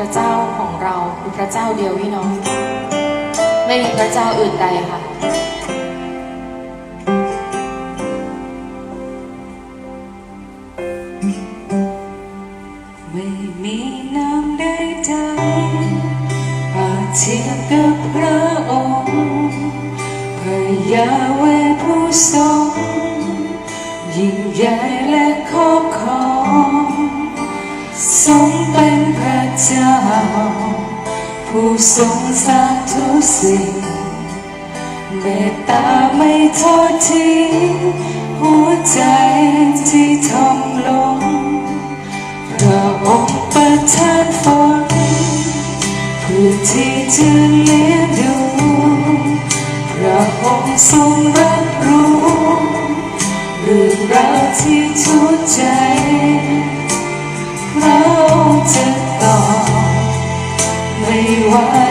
ระเจ้าของเราคือพระเจ้าเดียวพี่น้อง ไม่มีพระเจ้าอื่นใดค่ะไม่มีน้ำใดใจอาเทียบกับพระองค์พระยาเวผู้ทรงยิ่งใหญ่และครอบครองทรงเป็นพระ ทรงสร้างทุกสิ่ง เมตตาไม่ทอดทิ้งหัวใจที่ทอมลงพระองค์ประทานฝนเพื่อที่จะเลี้ยงดูพระองค์ทรงรับรู้เรื่องราวที่ทุกใจพระองค์จะตอบ ไม่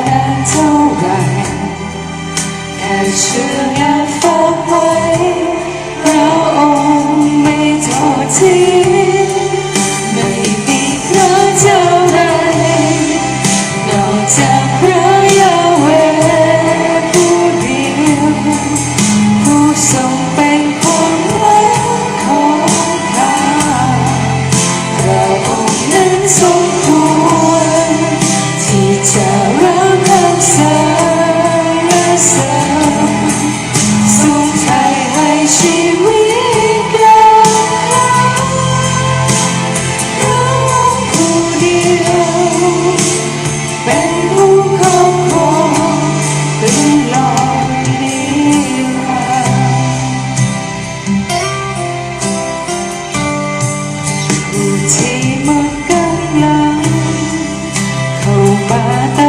มา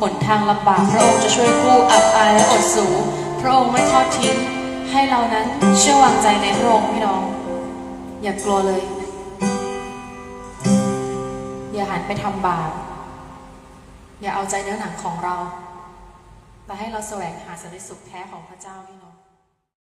หนทางลำบากพระองค์จะช่วยกู้อับอายและอดสูพระองค์ไม่ทอดทิ้ง ให้เรานั้นเชื่อวางใจในพระองค์พี่น้อง อย่ากลัวเลย อย่าหันไปทำบาปอย่าเอาใจเนื้อหนังของเรา แต่ให้เราแสวงหาสันติสุขแท้ของพระเจ้าพี่น้อง